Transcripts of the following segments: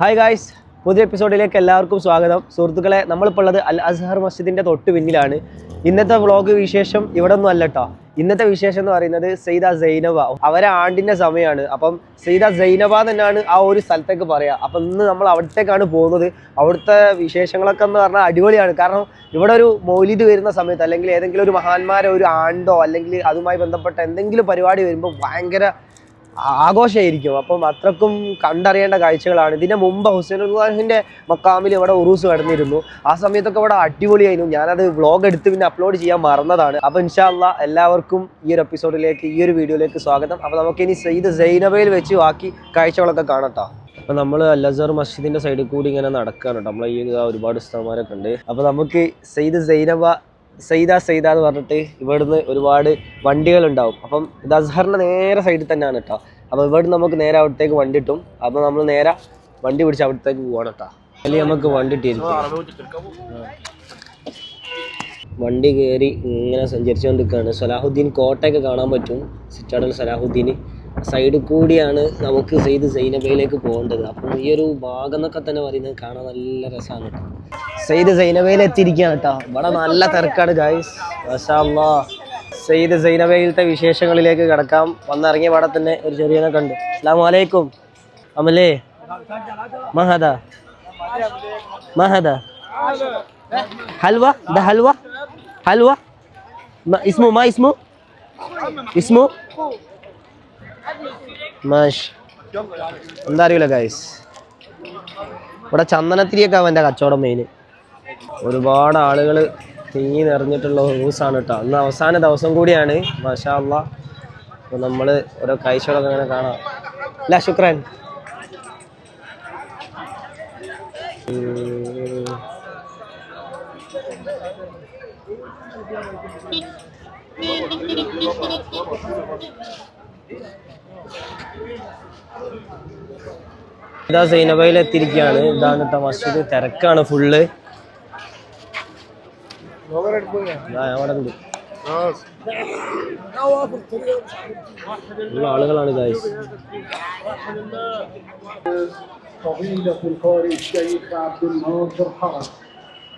Hi guys പുതിയ എപ്പിസോഡിലേക്ക് എല്ലാവർക്കും സ്വാഗതം. സുഹൃത്തുക്കളെ നമ്മളിപ്പോൾ ഉള്ളത് അൽ അസ്ഹർ മസ്ജിദിന്റെ തൊട്ട് പിന്നിലാണ്. ഇന്നത്തെ വ്ളോഗ് വിശേഷം ഇവിടെ ഒന്നും അല്ല കേട്ടോ ഇന്നത്തെ വിശേഷം എന്ന് പറയുന്നത് സെയ്ദ സൈനബ അവരെ ആണ്ടിന്റെ സമയമാണ് അപ്പം സെയ്ദ സൈനബ തന്നെയാണ് ആ ഒരു സ്ഥലത്തേക്ക് പറയുക അപ്പം ഇന്ന് നമ്മൾ അവിടത്തേക്കാണ് പോകുന്നത്. അവിടുത്തെ വിശേഷങ്ങളൊക്കെ എന്ന് പറഞ്ഞാൽ അടിപൊളിയാണ്. കാരണം ഇവിടെ ഒരു മൗലിദ് വരുന്ന സമയത്ത് അല്ലെങ്കിൽ ഏതെങ്കിലും ഒരു മഹാന്മാരെ ഒരു ആണ്ടോ അല്ലെങ്കിൽ അതുമായി ബന്ധപ്പെട്ട എന്തെങ്കിലും പരിപാടി വരുമ്പോൾ ഭയങ്കര ആഘോഷമായിരിക്കും. അപ്പം അത്രക്കും കണ്ടറിയേണ്ട കാഴ്ചകളാണ്. ഇതിന് മുമ്പ് ഹുസൈനുല്ലാഹിന്റെ മക്കാമിൽ ഇവിടെ ഉറൂസ് കടന്നിരുന്നു ആ സമയത്തൊക്കെ ഇവിടെ അടിപൊളിയായിരുന്നു. ഞാനത് വ്ളോഗ് എടുത്ത് പിന്നെ അപ്ലോഡ് ചെയ്യാൻ മറന്നതാണ്. അപ്പം ഇൻഷാല്ല എല്ലാവർക്കും ഈ ഒരു എപ്പിസോഡിലേക്ക് ഈ ഒരു വീഡിയോയിലേക്ക് സ്വാഗതം. അപ്പോൾ നമുക്ക് ഇനി സെയ്ദ് സൈനബയിൽ വെച്ച് ബാക്കി കാഴ്ചകളൊക്കെ കാണട്ടോ. അപ്പൊ നമ്മൾ അല്ലസർ മസ്ജിദിന്റെ സൈഡിൽ കൂടി ഇങ്ങനെ നടക്കാനുണ്ട് നമ്മളെ ഈ ഒരുപാട് ഉസ്താമാരൊക്കെ ഉണ്ട്. അപ്പൊ നമുക്ക് സെയ്ദ് സൈനബ സൈദ സൈദ എന്ന് പറഞ്ഞിട്ട് ഇവിടുന്ന് ഒരുപാട് വണ്ടികൾ ഉണ്ടാവും അപ്പം ഇത് അസ്ഹറിന്റെ നേരെ സൈഡിൽ തന്നെയാണ് കേട്ടോ അപ്പോൾ ഇവിടുന്ന് നമുക്ക് നേരെ അവിടത്തേക്ക് വണ്ടി കിട്ടും. അപ്പോൾ നമ്മൾ നേരെ വണ്ടി പിടിച്ച് അവിടത്തേക്ക് പോകണം കേട്ടോ അല്ലെങ്കിൽ നമുക്ക് വണ്ടി ഇട്ടിരിക്കും വണ്ടി കയറി ഇങ്ങനെ സഞ്ചരിച്ചുകൊണ്ടിരിക്കുകയാണ് സലാഹുദ്ദീൻ കോട്ടയൊക്കെ കാണാൻ പറ്റും. സിറ്റാഡൽ സലാഹുദ്ദീൻ സൈഡ് കൂടിയാണ് നമുക്ക് സെയ്ദ് സൈനബയിലേക്ക് പോകേണ്ടത്. അപ്പം ഈ ഒരു ഭാഗം എന്നൊക്കെ തന്നെ പറയുന്നത് കാണാൻ നല്ല രസമാണ് കേട്ടോ. സെയ്ദ് സൈനബയിൽ എത്തിയിരിക്കുകയാണ് കേട്ടോ. ഇവിടെ നല്ല തിരക്കാണ് ഗായ്സ് വശാല്ലാ സെയ്ദ് സൈനബയിലത്തെ വിശേഷങ്ങളിലേക്ക് കിടക്കാം. വന്നിറങ്ങിയ ഇവിടെ തന്നെ ഒരു ചെറിയ കണ്ടു അസ്ലാം വലൈക്കും അമലേ. മഹദ. മഹദ. ഹൽവ? ദ ഹൽവ. ഹൽവ. ഇസ്മു മാ ഇസ്മു. ഇസ്മു. മാഷ്. എന്താ അറിയില്ല ഗൈസ് ഇവിടെ ചന്ദനത്തിരിയൊക്കെ അവന്റെ കച്ചവടം മെയിൻ ഒരുപാട് ആളുകൾ തിങ്ങി നിറഞ്ഞിട്ടുള്ള ഹൂസാണ് കേട്ടോ അന്ന് അവസാന ദിവസം കൂടിയാണ് മാഷാ അള്ളാ അപ്പോൾ നമ്മൾ ഓരോ കാഴ്ചകളൊക്കെ അങ്ങനെ കാണാം. അല്ല ശുക്രൻ. ഇതാ സൈനബയിൽ എത്തിയിരിക്കുകയാണ് ഇതാണ് കേട്ടോ മസ്ജിദ് തിരക്കാണ് ഫുള്ള് ദാ അവിടെ ഉണ്ട് ഉള്ള ആളുകളാണ് ഗായ്സ് فضيلة القارئ الشيخ عبد الناصر حرم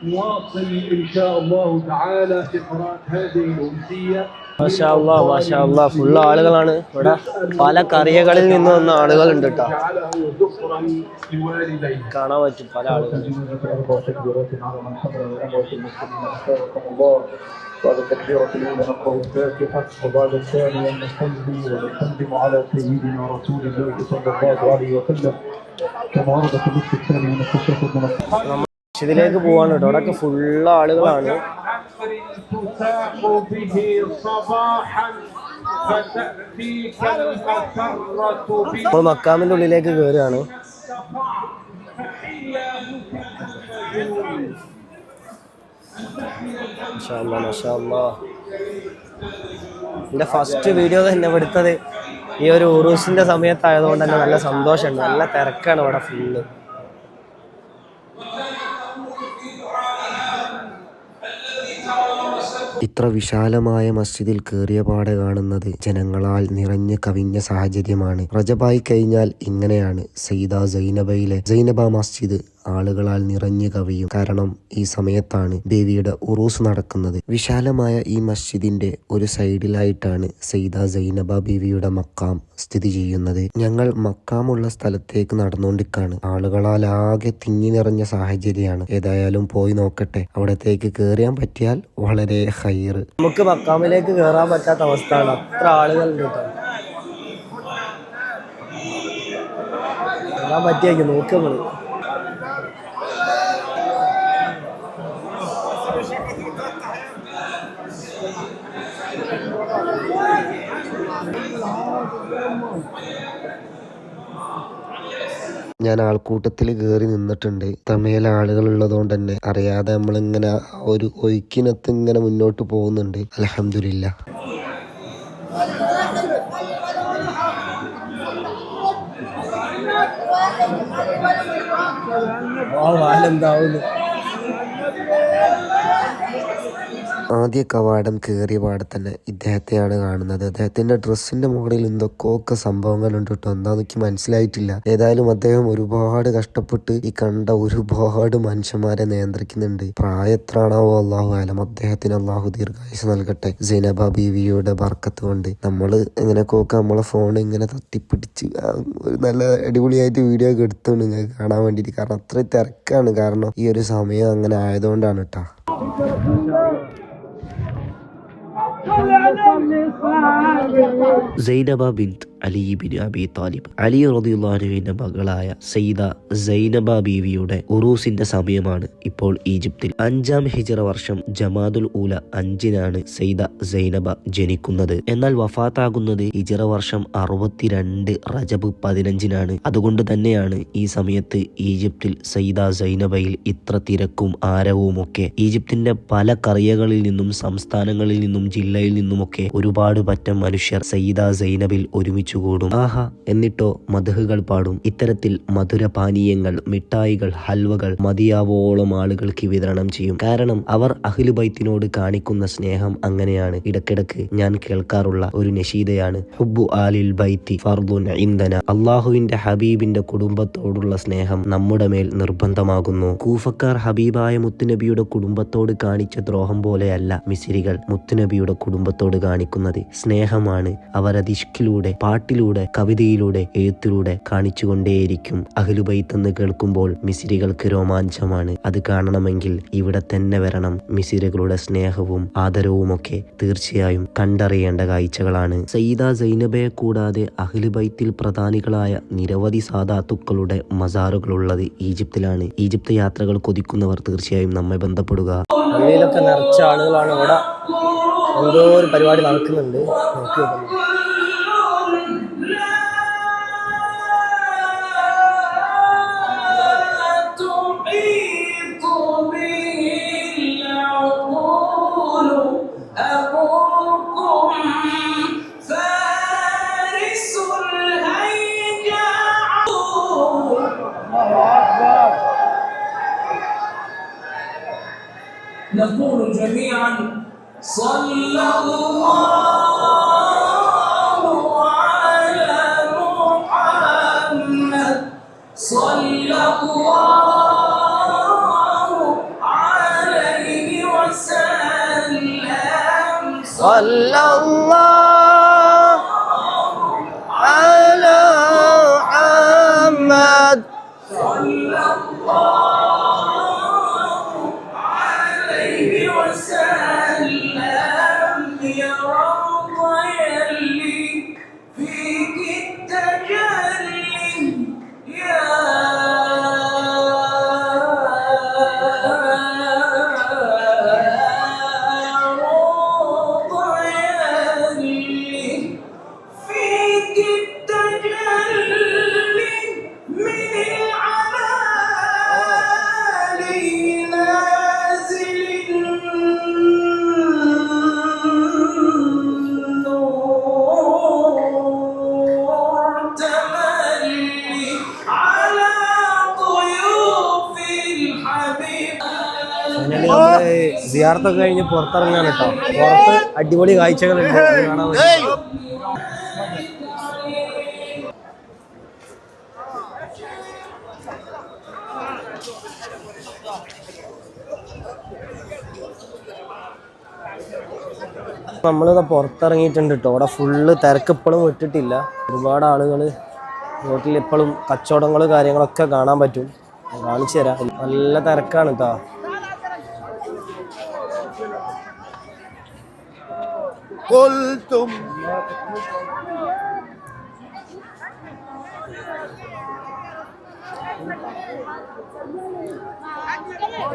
نواصل إن شاء الله تعالى في قراءة هذه الأمسية മാഷാ അല്ലാ മാഷാ അല്ലാ ഫുള്ള് ആളുകളാണ് ഇവിടെ പല കറിയകളിൽ നിന്ന് വന്ന ആളുകളുണ്ട് കേട്ടോ جعله ذكرا لوالديه കാണാൻ പറ്റും പല ആളുകൾ أربع تكبيرات على من حضر الأموات المسلمين أستغفر الله بعد التكبيرة الأولى نقرأ الفاتحة وبعد الثانية نصلي ونسلم على سيدنا رسول الله صلى الله عليه وسلم كما ورد في النصف الثاني من التشهد من الصلاة ഇതിലേക്ക് പോവാണ് കേട്ടോ അവിടെയൊക്കെ ഫുള്ള് ആളുകളാണ് تساق به صباحا فتأتيك المسرة به നമ്മൾ മക്കാമിന്റെ ഉള്ളിലേക്ക് കയറുകയാണ് മാഷാ അല്ലാ, മാഷാ അല്ലാ. എൻ്റെ ഫസ്റ്റ് വീഡിയോ തന്നെ എടുത്തത് ഈ ഒരു ഉറൂസിന്റെ സമയത്തായതുകൊണ്ട് തന്നെ നല്ല സന്തോഷമുണ്ട് നല്ല തിരക്കാണ് ഇവിടെ ഫുള്ള് ഇത്ര വിശാലമായ മസ്ജിദിൽ കയറിയ പാടെ കാണുന്നത് ജനങ്ങളാൽ നിറഞ്ഞു കവിഞ്ഞ സാഹചര്യമാണ്. റജബായി കഴിഞ്ഞാൽ ഇങ്ങനെയാണ്. സയ്യിദ സൈനബയിലെ സൈനബ മസ്ജിദ് ആളുകളാൽ നിറഞ്ഞു കവിയും. കാരണം ഈ സമയത്താണ് ദേവിയുടെ ഉറൂസ് നടക്കുന്നത്. വിശാലമായ ഈ മസ്ജിദിന്റെ ഒരു സൈഡിലായിട്ടാണ് സെയ്ദ സൈനബ ബീവിയുടെ മക്കാം സ്ഥിതി ചെയ്യുന്നത്. ഞങ്ങൾ മക്കാമുള്ള സ്ഥലത്തേക്ക് നടന്നുകൊണ്ടിരിക്കാണ് ആളുകളാൽ ആകെ തിങ്ങി നിറഞ്ഞ സാഹചര്യമാണ്. ഏതായാലും പോയി നോക്കട്ടെ. അവിടത്തേക്ക് കയറിയാൻ പറ്റിയാൽ വളരെ ഹയർ നമുക്ക് മക്കാമിലേക്ക് കയറാൻ പറ്റാത്ത അവസ്ഥയാണ്. അത്ര ആളുകളുണ്ട് കേട്ടോ. പറ്റിയായിരിക്കും പറ്റിയേക്ക് ഞാൻ ആൾക്കൂട്ടത്തിൽ കയറി നിന്നിട്ടുണ്ട്. തമിഴിൽ ആളുകൾ ഉള്ളതുകൊണ്ട് തന്നെ അറിയാതെ നമ്മളിങ്ങനെ ഒരു ഒഴുക്കിനത്ത് ഇങ്ങനെ മുന്നോട്ട് പോകുന്നുണ്ട്. അലഹമില്ല ആ ആദ്യ കവാടം കയറിയ പാടെ തന്നെ ഇദ്ദേഹത്തെയാണ് കാണുന്നത്. അദ്ദേഹത്തിന്റെ ഡ്രസ്സിന്റെ മുകളിൽ എന്തൊക്കെയൊക്കെ സംഭവങ്ങളുണ്ട് കേട്ടോ എന്താന്ന് എനിക്ക് മനസ്സിലായിട്ടില്ല. ഏതായാലും അദ്ദേഹം ഒരുപാട് കഷ്ടപ്പെട്ട് ഈ കണ്ട ഒരുപാട് മനുഷ്യന്മാരെ നിയന്ത്രിക്കുന്നുണ്ട്. പ്രായം എത്രയാണാവോ അള്ളാഹു ആലം അദ്ദേഹത്തിന് അള്ളാഹു ദീർഘായുസ് നൽകട്ടെ. സൈനബ ബീവിയുടെ ബർക്കത്ത് കൊണ്ട് നമ്മൾ ഇങ്ങനെയൊക്കെ കോക്ക നമ്മളെ ഫോൺ ഇങ്ങനെ തട്ടിപ്പിടിച്ച് നല്ല അടിപൊളിയായിട്ട് വീഡിയോ ഒക്കെ എടുത്തോണ്ട് കാണാൻ വേണ്ടിയിട്ട്. കാരണം അത്രയും തിരക്കാണ്. കാരണം ഈ ഒരു സമയം അങ്ങനെ ആയതുകൊണ്ടാണ് കേട്ടോ. Zainab bint Ali bin Abi Talib. Ali റദിയുള്ളാഹുവിന്റെ മകളായ സയ്യിദ സൈനബ ബീവിയുടെ ഉറൂസിന്റെ സമയമാണ് ഇപ്പോൾ ഈജിപ്തിൽ. അഞ്ചാം ഹിജറ വർഷം ജമാദുൽ ഊല അഞ്ചിനാണ് സയ്യിദ സൈനബ ജനിക്കുന്നത്. എന്നാൽ വഫാത്താകുന്നത് ഹിജറ വർഷം അറുപത്തിരണ്ട് റജബ് പതിനഞ്ചിനാണ്. അതുകൊണ്ട് തന്നെയാണ് ഈ സമയത്ത് ഈജിപ്തിൽ സയ്യിദ സൈനബയിൽ ഇത്ര തിരക്കും ആരവുമൊക്കെ ഈജിപ്തിന്റെ പല കറിയകളിൽ നിന്നും സംസ്ഥാനങ്ങളിൽ നിന്നും ജില്ലയിൽ നിന്നുമൊക്കെ ഒരുപാട് പറ്റം മനുഷ്യർ സയ്യിദ സൈനബിൽ ഒരുമിച്ചുകൂടും ആഹ എന്നിട്ടോ മധുഹുകൾ പാടും. ഇത്തരത്തിൽ മധുര പാനീയങ്ങൾ മിഠായികൾ ഹൽവകൾ മതിയാവോളം ആളുകൾക്ക് വിതരണം ചെയ്യും. കാരണം അവർ അഖിലുബൈത്തിനോട് കാണിക്കുന്ന സ്നേഹം അങ്ങനെയാണ്. ഇടക്കിടക്ക് ഞാൻ കേൾക്കാറുള്ള ഒരു നഷീദയാണ് ഹുബു ആലിൽ ബൈത്തി ഫർദുൻ ഇന്ധന അള്ളാഹുവിന്റെ ഹബീബിന്റെ കുടുംബത്തോടുള്ള സ്നേഹം നമ്മുടെ മേൽ നിർബന്ധമാകുന്നു. കൂഫക്കാർ ഹബീബായ മുത്തുനബിയുടെ കുടുംബത്തോട് കാണിച്ച ദ്രോഹം പോലെയല്ല മിസിരികൾ മുത്തുനബിയുടെ കുടുംബത്തോട് കാണിക്കുന്നത്. സ്നേഹമാണ് അവരത് ഇഷ്കിലൂടെ പാട്ടിലൂടെ കവിതയിലൂടെ എഴുത്തിലൂടെ കാണിച്ചുകൊണ്ടേയിരിക്കും. എന്ന് കേൾക്കുമ്പോൾ മിസിരികൾക്ക് രോമാഞ്ചമാണ്. അത് കാണണമെങ്കിൽ ഇവിടെ തന്നെ വരണം. മിസിരികളുടെ സ്നേഹവും ആദരവും ഒക്കെ തീർച്ചയായും കണ്ടറിയേണ്ട കാഴ്ചകളാണ്. സയ്യിദ സൈനബയെ കൂടാതെ അഹ്ലുബൈത്തിൽ പ്രധാനികളായ നിരവധി സാധാത്തുക്കളുടെ മസാറുകളുള്ളത് ഈജിപ്തിലാണ്. ഈജിപ്ത് യാത്രകൾ കൊതിക്കുന്നവർ തീർച്ചയായും നമ്മെ ബന്ധപ്പെടുക. നിറച്ച ആളുകളാണ് ഇവിടെ. എന്തോ ഒരു പരിപാടി നടക്കുന്നുണ്ട്. നോക്കി نقول جميعا. صلى الله على محمد. صلى الله സിയാർത്തൊക്കെ കഴിഞ്ഞ് പുറത്തിറങ്ങാൻ കേട്ടോ. പുറത്ത് അടിപൊളി കാഴ്ചകളുണ്ട്. നമ്മളിതാ പുറത്തിറങ്ങിയിട്ടുണ്ട് കേട്ടോ. അവിടെ ഫുള്ള് തിരക്ക് ഇപ്പോഴും വിട്ടിട്ടില്ല. ഒരുപാട് ആളുകൾ റോട്ടിൽ ഇപ്പോഴും കച്ചവടങ്ങൾ കാര്യങ്ങളൊക്കെ കാണാൻ പറ്റും. കാണിച്ചു തരാം. നല്ല തിരക്കാണ് കേട്ടോ.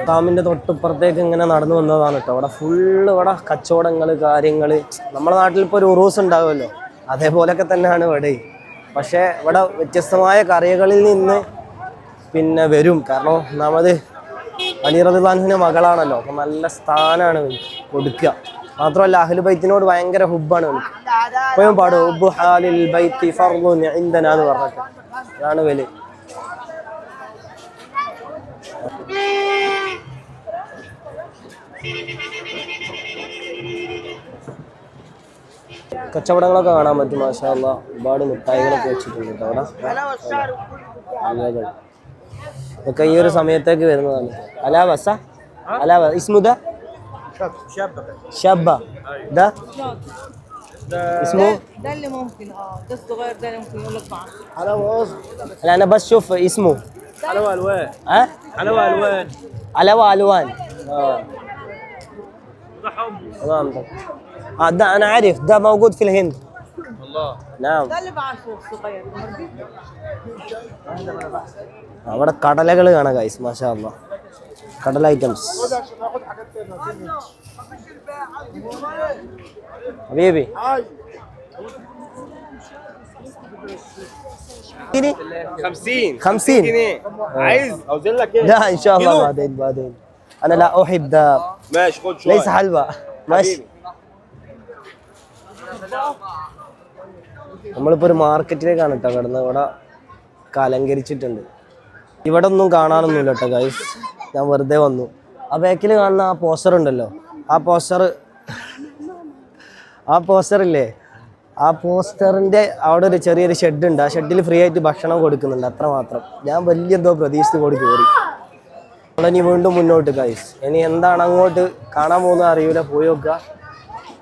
ഡാമിന്റെ തൊട്ടിപ്പുറത്തേക്ക് ഇങ്ങനെ നടന്നു വന്നതാണ് കേട്ടോ അവിടെ ഫുള്ള് ഇവിടെ കച്ചവടങ്ങൾ കാര്യങ്ങൾ നമ്മുടെ നാട്ടിൽ ഇപ്പോൾ ഒരു ഉറൂസ് ഉണ്ടാവുമല്ലോ. അതേപോലെയൊക്കെ തന്നെയാണ് ഇവിടെ. പക്ഷേ ഇവിടെ വ്യത്യസ്തമായ കറികളിൽ നിന്ന് പിന്നെ വരും. കാരണം ഒന്നാമത് അലി റദിലാൻഹിന്റെ മകളാണല്ലോ. അപ്പം നല്ല സ്ഥാനമാണ് കൊടുക്കുക. മാത്രമല്ല അഹ്ലു ബൈത്തിനോട് ഭയങ്കര ഹുബാണ് എനിക്ക് ഇപ്പോഴും പാടും ഹുബ്ബു ഹാലിൽ ബൈത്തി എന്ന് പറഞ്ഞിട്ട്. അതാണ് വലി. കച്ചവടങ്ങളൊക്കെ കാണാൻ പറ്റും മാഷാല്ല. ഒരുപാട് മിഠായികളൊക്കെ വെച്ചിട്ടുണ്ട് അവിടെ. ഒക്കെ ഈ ഒരു സമയത്തേക്ക് വരുന്നതാണ്. അലാ ബസ അലാ ഇസ്മുദ? ഷബ ദ اسمه ده اللي ممكن اه ده الصغير ده اللي ممكن يقول لك معاه لا انا بس شوف اسمه حلاوه الوان ها حلاوه الوان علاوة الوان اه تمام طب آه ده انا عارف ده موجود في الهند الله نعم ده اللي بعشره الصغير അവിടെ കടലകൾ കാണാം ഗൈസ് മാഷാ അല്ലാ കടല ഐറ്റംസ് حبيبي جنيه 50 50 جنيه عايز اوزن لك ايه لا ان شاء الله كيلو؟ بعدين بعدين انا لا احب ده ماشي خد شويه ليس حلوى ماشي നമ്മളിപ്പോ ഒരു മാർക്കറ്റിലേക്കാണ് കേട്ടോ കിടന്നത് ഇവിടെ കലങ്കരിച്ചിട്ടുണ്ട് ഇവിടെ ഒന്നും കാണാനൊന്നുമില്ല കേട്ടോ ഗൈസ് ഞാൻ വെറുതെ വന്നു. ആ ബാക്കിൽ കാണുന്ന ആ പോസ്റ്റർ ഉണ്ടല്ലോ. ആ പോസ്റ്റർ ആ പോസ്റ്റർ ഇല്ലേ? ആ പോസ്റ്ററിന്റെ അവിടെ ഒരു ചെറിയൊരു ഷെഡ് ഉണ്ട്. ആ ഷെഡിൽ ഫ്രീ ആയിട്ട് ഭക്ഷണം കൊടുക്കുന്നുണ്ട്. അത്ര മാത്രം. ഞാൻ വലിയ എന്തോ പ്രതീക്ഷിച്ച് കൂടി കയറി നമ്മളിനി വീണ്ടും മുന്നോട്ട് കൈസ് ഇനി എന്താണ് അങ്ങോട്ട് കാണാൻ പോകുന്നത് അറിയൂല. പോയി നോക്കുക.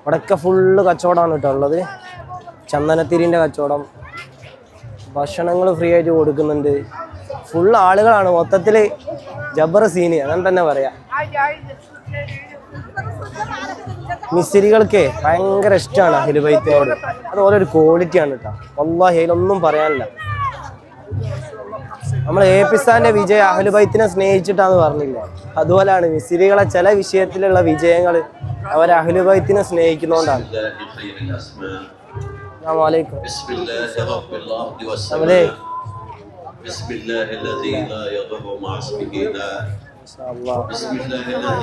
ഇവിടെയൊക്കെ ഫുള്ള് കച്ചവടമാണ് കേട്ടോ ഉള്ളത്. ചന്ദനത്തിരിന്റെ കച്ചവടം. ഭക്ഷണങ്ങൾ ഫ്രീ ആയിട്ട് കൊടുക്കുന്നുണ്ട്. ഫുൾ ആളുകളാണ്. മൊത്തത്തിൽ ജബർ സീനി അങ്ങനെ തന്നെ പറയാ. മിസ്രികൾക്ക് ഭയങ്കര ഇഷ്ടമാണ് അഹിലുബൈത്തിനോട് അത് ഓരോരു ക്വാളിറ്റി ആണ് കേട്ടോ ഒന്നാ ഹെയിലൊന്നും പറയാനില്ല. നമ്മൾ എ പി സാറിന്റെ വിജയം അഹ്ലുബൈത്തിനെ സ്നേഹിച്ചിട്ടാന്ന് പറഞ്ഞില്ല? അതുപോലെയാണ് മിസ്ത്രികളെ ചില വിഷയത്തിലുള്ള വിജയങ്ങൾ അവർ അഹ്ലുബൈത്തിനെ സ്നേഹിക്കുന്നോണ്ടാണ്. നമ്മളെ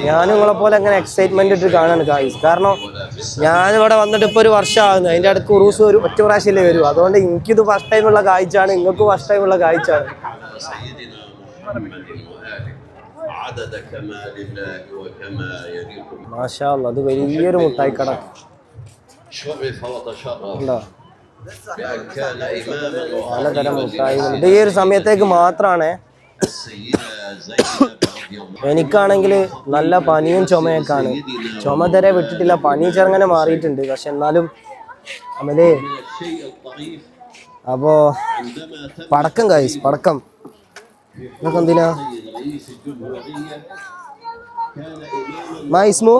ഞാൻ നിങ്ങളെ പോലെ അങ്ങനെ എക്സൈറ്റ്മെന്റ് ഇട്ട് കാണാണ് ഗായ്സ് കാരണം ഞാൻ ഇവിടെ വന്നിട്ട് ഇപ്പൊ ഒരു വർഷമാകുന്നു. അതിന്റെ അടുത്ത് ഉറൂസ് ഒരു ഒറ്റ പ്രാവശ്യമല്ലേ വരും. അതുകൊണ്ട് എനിക്കിത് ഫസ്റ്റ് ടൈം ഉള്ള കാഴ്ചയാണ്. നിങ്ങൾക്ക് ഫസ്റ്റ് ടൈം ഉള്ള കാഴ്ചയാണ്. മാഷാ അത് വലിയൊരു മുട്ടായിക്കട. ഉണ്ടോ? പലതരം മുട്ടായികൾ ഇത് ഈ ഒരു സമയത്തേക്ക് മാത്രമാണ് എനിക്കാണെങ്കിൽ നല്ല പനിയും ചുമയൊക്കെയാണ്. ചുമ തരെ വിട്ടിട്ടില്ല. പനി ചെറുങ്ങനെ മാറിയിട്ടുണ്ട്. പക്ഷെ എന്നാലും അമലേ അപ്പോ പടക്കം കായ്സ് പടക്കം. ഇതൊക്കെ എന്തിനാ? മൈസ്മു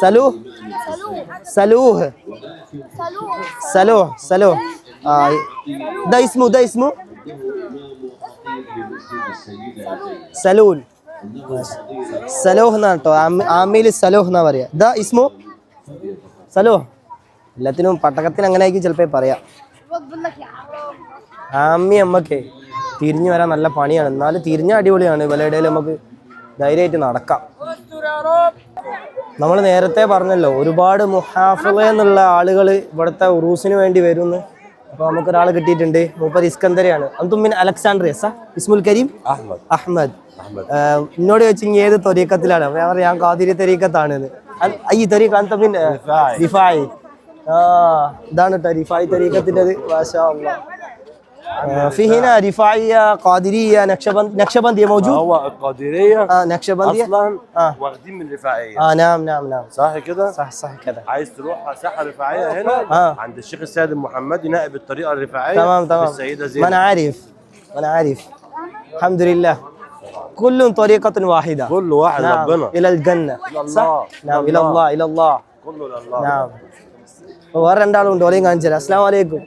സലൂഹ് സലൂഹ്. സലൂഹ് സലൂഹ്. ആ ദൈസ്മു ദൈസ്മു. സലൂൻ സലോഹ് എന്നാണ് കേട്ടോ ആമയിൽ സലോഹ് എന്നാ പറയാ. ദ ഇസ്മു. സലോഹ്. എല്ലാത്തിനും പട്ടകത്തിന് അങ്ങനെ ആയിരിക്കും ചിലപ്പോ പറയാ. ആമ്മി അമ്മക്കേ തിരിഞ്ഞു വരാൻ നല്ല പണിയാണ്. എന്നാലും തിരിഞ്ഞ അടിപൊളിയാണ്. ഇവലയുടെ നമുക്ക് ധൈര്യമായിട്ട് നടക്കാം. നമ്മൾ നേരത്തെ പറഞ്ഞല്ലോ ഒരുപാട് മുഹാഫിള എന്നുള്ള ആളുകൾ ഇവിടുത്തെ ഉറൂസിന് വേണ്ടി വരുമെന്ന് അപ്പോൾ നമുക്കൊരാൾ കിട്ടിയിട്ടുണ്ട് മൂപ്പർ ഇസ്കന്ദരയാണ്. അന്തുമിൻ അലക്സാണ്ട്രിയസ ഇസ്മുൽ കരീം? അഹമ്മദ്. അഹമ്മദ്. എന്നോട് ചോദിച്ചു ഏത് തൊരീക്കത്തിലാണ് ഞാൻ കാതിരി തെരീക്കത്താണ് ഈ തെരീക്ക അന്തമിൻ റിഫായി. ആ ഇതാണ് കേട്ടോ റിഫായി തെരീക്കത്തിന്റെ മാഷാ അല്ലാ آه، في هنا رفاعية قادرية نكشبند نكشبندية موجود؟ هو القادرية آه نكشبندية؟ أصلا آه. واخدين من رفاعية. آه نعم نعم نعم. صح كده؟ صح صح كذا عايز تروح ساحة رفاعية هنا؟ آه. عند الشيخ السيد المحمدي نائب الطريقة الرفاعية تمام تمام. السيدة ما زينب أنا عارف ما أنا عارف. الحمد لله. كل طريقة واحدة. كل واحد نعم. ربنا. إلى الجنة. إلى صح؟ الله. نعم إلى إلى الله. إلى الله. كله لله نعم. ورن دالون دولين أنجل. السلام عليكم.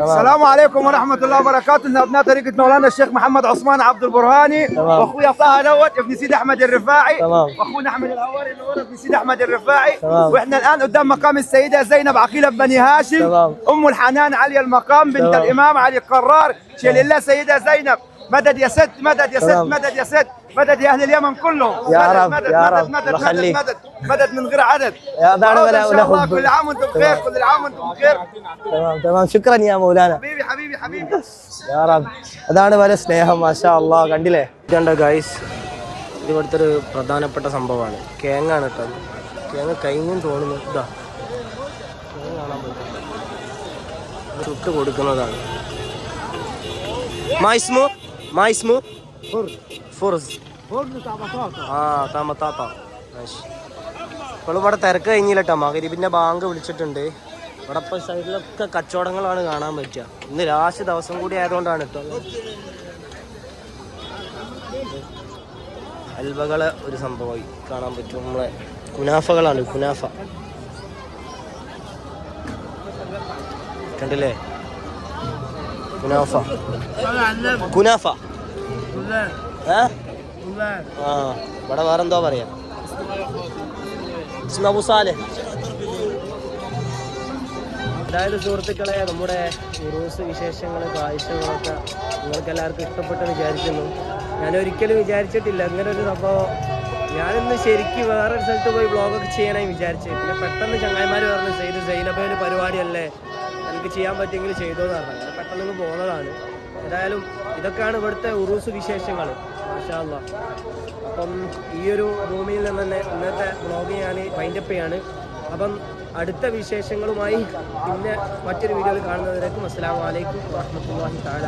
السلام عليكم ورحمة الله وبركاته. إحنا ابناء طريقة مولانا الشيخ محمد عثمان عبد البرهاني. وأخويا طه دوت ابن سيدي أحمد الرفاعي. وأخونا أحمد الهواري اللي ورا ابن سيدي أحمد الرفاعي. وإحنا الآن قدام مقام السيدة زينب عقيلة بني هاشم. أم الحنان علي المقام بنت الإمام علي القرار شيل الله سيدة زينب. مدد يا ست مدد يا ست تمام. مدد يا ست مدد يا أهل اليمن كلهم يا مدد رب، مدد يا مدد رب. مدد الله مدد يخليك. مدد مدد من غير عدد يا دار عودة ولا إن ولا شاء الله حب. كل عام وأنتم بخير كل عام وأنتم بخير തമാം തമാം ശുക്രൻ യാ മൗലാന حبيبي حبيبي حبيبي യാ റബ്ബ്. അതാണ് വരെ സ്നേഹം മാഷാ അല്ലാ കണ്ടില്ലേ കണ്ടോ ഗൈസ് ഇത് ഇവിടുത്തെ ഒരു പ്രധാനപ്പെട്ട സംഭവമാണ് കേങ്ങാണ് കേട്ടോ അത്. കേങ്ങ് കഴിഞ്ഞും തോന്നുന്നു ഇതാ കേങ്ങ് കാണാൻ പറ്റും ചുട്ട് കൊടുക്കുന്നതാണ് മായ്സ്മു മായ്സ്മു تاع ആ ماشي ഇപ്പോൾ ഇവിടെ തിരക്ക് കഴിഞ്ഞില്ല കേട്ടോ മകരിബിന്റെ ബാങ്ക് വിളിച്ചിട്ടുണ്ട്. ഇവിടെ ഇപ്പോൾ സൈഡിലൊക്കെ കച്ചവടങ്ങളാണ് കാണാൻ പറ്റുക. ഇന്ന് ലാസ്റ്റ് ദിവസം കൂടി ആയതുകൊണ്ടാണ് കേട്ടോ. അൽവകളെ ഒരു സംഭവമായി കാണാൻ പറ്റും. നമ്മളെ കുനാഫകളാണ് കുനാഫ. കണ്ടില്ലേ? കുനാഫ. കുനാഫ. ആ ഇവിടെ വേറെന്തോ പറയാ. ഇസ്മ അബു സാലിഹ്. അതായത് സുഹൃത്തുക്കളെ നമ്മുടെ ഉറൂസ് വിശേഷങ്ങൾ കാഴ്ചകളൊക്കെ നിങ്ങൾക്ക് എല്ലാവർക്കും ഇഷ്ടപ്പെട്ടെന്ന് വിചാരിക്കുന്നു. ഞാൻ ഒരിക്കലും വിചാരിച്ചിട്ടില്ല. അങ്ങനെ ഒരു സംഭവം. ഞാനിന്ന് ശരിക്കും വേറൊരു സ്ഥലത്ത് പോയി വ്ളോഗൊക്കെ ചെയ്യാനായി വിചാരിച്ചത് പിന്നെ പെട്ടെന്ന് ചങ്ങായിമാർ പറഞ്ഞു ചെയ്ത് സൈനബയുടെ പരിപാടിയല്ലേ? എനിക്ക് ചെയ്യാൻ പറ്റുമെങ്കിൽ ചെയ്തോന്ന് പറഞ്ഞു. പെട്ടെന്ന് പോകുന്നതാണ് ഏതായാലും ഇതൊക്കെയാണ് ഇവിടുത്തെ ഉറൂസ് വിശേഷങ്ങൾ മാഷാല്ല. അപ്പം ഈ ഒരു ഭൂമിയിൽ നിന്ന് തന്നെ ഇന്നത്തെ വ്ളോഗ് ഞാൻ വൈൻഡപ്പ് ചെയ്യാണ് അപ്പം അടുത്ത വിശേഷങ്ങളുമായി പിന്നെ മറ്റൊരു വീഡിയോയിൽ കാണുന്നതിലേക്കും അസ്സാം വലൈക്കും വാഹമത്തല്ലാഹി താല